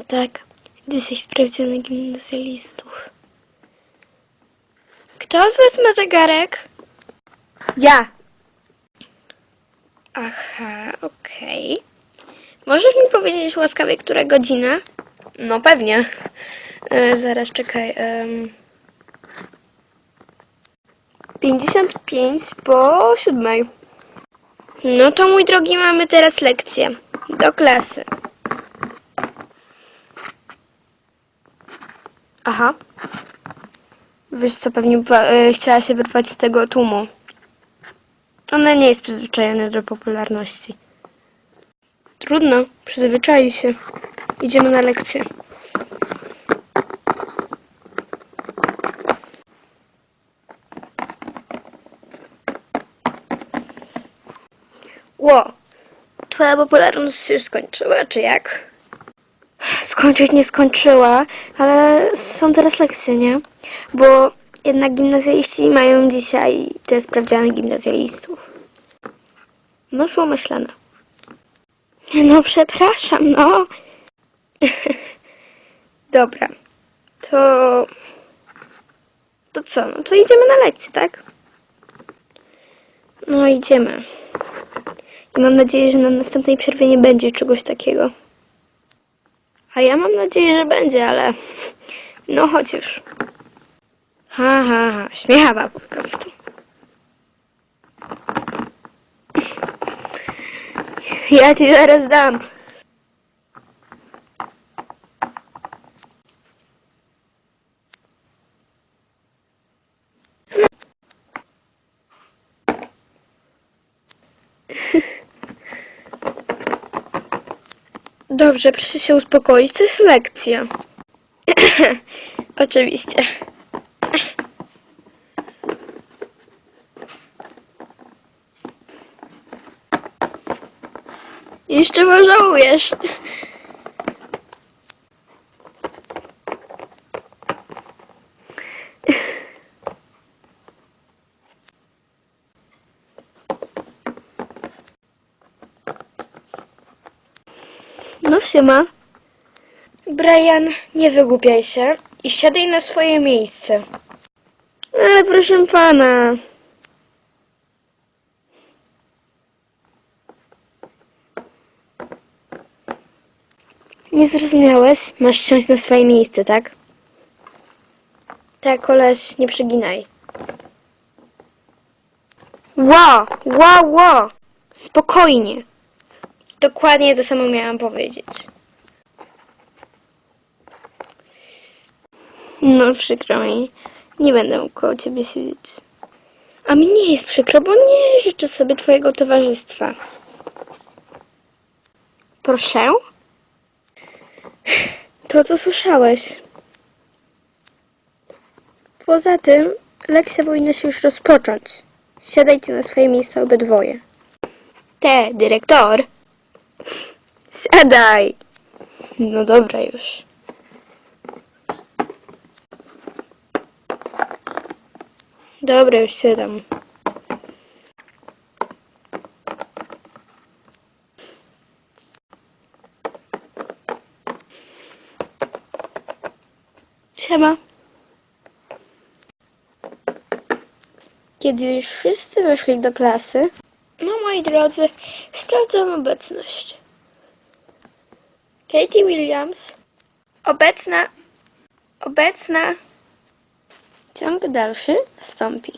tak. Dzisiaj sprawdzamy gimnazjalistów. Kto z was ma zegarek? Ja. Aha, okej. Możesz mi powiedzieć łaskawie, która godzina? No pewnie. E, zaraz, czekaj. em, 55 po siódmej. No to mój drogi, mamy teraz lekcję. Do klasy. Aha. Wiesz co, pewnie e, chciała się wyrwać z tego tłumu. Ona nie jest przyzwyczajona do popularności. Trudno, przyzwyczai się. Idziemy na lekcję. Ło, twoja popularność się skończyła, czy jak? Skończyć nie skończyła, ale są teraz lekcje, nie? Bo jednak gimnazjaliści mają dzisiaj te sprawdziany gimnazjalistów. Masło myślane. No przepraszam, no. Dobra, to... To co? No to idziemy na lekcję, tak? No idziemy. I mam nadzieję, że na następnej przerwie nie będzie czegoś takiego. A ja mam nadzieję, że będzie, ale... No chodź już. Ha, ha, ha. Śmiechawa po prostu. Ja ci zaraz dam. Dobrze, proszę się uspokoić, to jest lekcja. Oczywiście. Jeszcze pożałujesz. No siema. Brian, nie wygłupiaj się i siadaj na swoje miejsce. Ale proszę pana. Nie zrozumiałeś? Masz siąść na swoje miejsce, tak? Tak, koleś, nie przyginaj. Ła, ła, ła! Spokojnie. Dokładnie to samo miałam powiedzieć. No, przykro mi. Nie będę koło ciebie siedzieć. A mi nie jest przykro, bo nie życzę sobie twojego towarzystwa. Proszę? To, co słyszałeś. Poza tym, lekcja powinna się już rozpocząć. Siadajcie na swoje miejsca obydwoje. Te, dyrektor. Siadaj. No dobra już. Dobra, już siadam. Siema. Kiedy już wszyscy weszli do klasy, moi drodzy, sprawdzam obecność. Katie Williams. Obecna. Obecna. ciąg dalszy nastąpi.